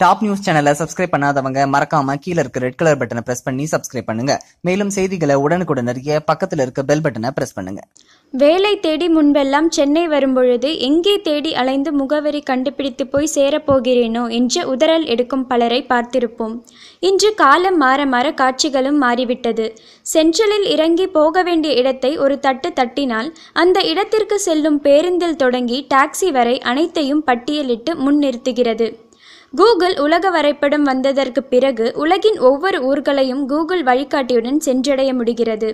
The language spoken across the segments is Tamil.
டாப் நியூஸ் சேனலை சப்ஸ்கிரைப் பண்ணாதவங்க மறக்காம கீழ இருக்க ரெட் கலர் பட்டனை பிரஸ் பண்ணி சப்ஸ்கிரைப் பண்ணுங்க. மேலும் செய்திகளை உடனுக்குடன் அறிய பக்கத்துல இருக்க பெல் பட்டனை பிரஸ் பண்ணுங்க. வேலை தேடி முன்பெல்லாம் சென்னை வரும்பொழுது எங்கே தேடி அலைந்து முகவரி கண்டுபிடித்து போய் சேரப்போகிறேனோ என்று உதறல் எடுக்கும் பலரை பார்த்திருப்போம். இன்று காலம் மாற மாற காட்சிகளும் மாறிவிட்டது. சென்ட்ரலில் இறங்கி போக வேண்டிய இடத்தை ஒரு தட்டு தட்டினால் அந்த இடத்திற்கு செல்லும் பேருந்தில் தொடங்கி டாக்ஸி வரை அனைத்தையும் பட்டியலிட்டு முன் நிறுத்துகிறது கூகுள் உலக வரைபடம் வந்ததற்கு பிறகு உலகின் ஒவ்வொரு ஊர்களையும் கூகுள் வழிகாட்டியுடன் சென்றடைய முடிகிறது.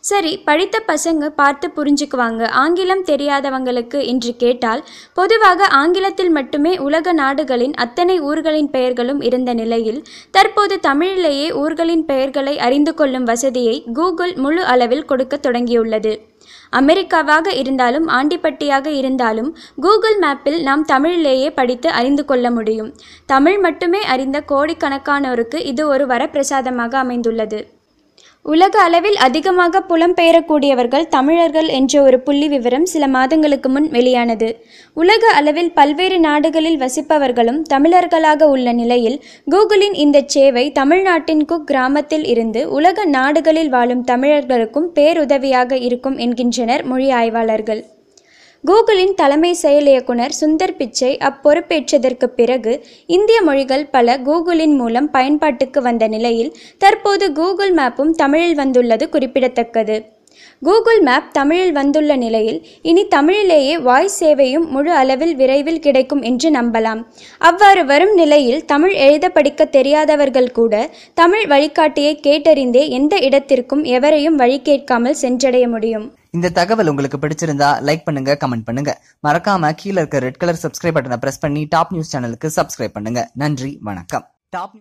சரி படித்த பசங்க பார்த்து புரிஞ்சுக்குவாங்க. ஆங்கிலம் தெரியாதவங்களுக்கு என்று கேட்டால் பொதுவாக ஆங்கிலத்தில் மட்டுமே உலக நாடுகளின் அத்தனை ஊர்களின் பெயர்களும் இருந்த நிலையில் தற்போது தமிழிலேயே ஊர்களின் பெயர்களை அறிந்து கொள்ளும் வசதியை கூகுள் முழு அளவில் கொடுக்க தொடங்கியுள்ளது. அமெரிக்காவாக இருந்தாலும் ஆண்டிப்பட்டியாக இருந்தாலும் கூகுள் மேப்பில் நாம் தமிழிலேயே படித்து அறிந்து கொள்ள முடியும். தமிழ் மட்டுமே அறிந்த கோடிக்கணக்கானோருக்கு இது ஒரு வரப்பிரசாதமாக அமைந்துள்ளது. உலக அளவில் அதிகமாக புலம்பெயரக்கூடியவர்கள் தமிழர்கள் என்ற ஒரு புள்ளி விவரம் சில மாதங்களுக்கு முன் வெளியானது. உலக அளவில் பல்வேறு நாடுகளில் வசிப்பவர்களும் தமிழர்களாக உள்ள நிலையில் கூகுளின் இந்த சேவை தமிழ்நாட்டின் குக் கிராமத்தில் இருந்து உலக நாடுகளில் வாழும் தமிழர்களுக்கும் பேருதவியாக இருக்கும் என்கின்றனர் மொழி ஆய்வாளர்கள். கூகுளின் தலைமை செயல் இயக்குனர் சுந்தர் பிச்சை அப்பொறுப்பேற்றதற்கு பிறகு இந்திய மொழிகள் பல கூகுளின் மூலம் பயன்பாட்டுக்கு வந்த நிலையில் தற்போது கூகுள் மேப்பும் தமிழில் வந்துள்ளது குறிப்பிடத்தக்கது. கூகுள் மேப் தமிழில் வந்துள்ள நிலையில் இனி தமிழிலேயே வாய்ஸ் சேவையும் முழு அளவில் விரைவில் கிடைக்கும் என்று நம்பலாம். அவ்வாறு வரும் நிலையில் தமிழ் எழுத படிக்க தெரியாதவர்கள் கூட தமிழ் வழிகாட்டியை கேட்டறிந்தே எந்த இடத்திற்கும் எவரையும் வழி கேட்காமல் சென்றடைய முடியும். இந்த தகவல் உங்களுக்கு பிடிச்சிருந்தா லைக் பண்ணுங்க கமெண்ட் பண்ணுங்க. மறக்காம கீழே இருக்க ரெட் கலர் சப்ஸ்கிரைப் பட்டனை பிரஸ் பண்ணி டாப் நியூஸ் சேனலுக்கு சப்ஸ்கிரைப் பண்ணுங்க. நன்றி வணக்கம். டாப்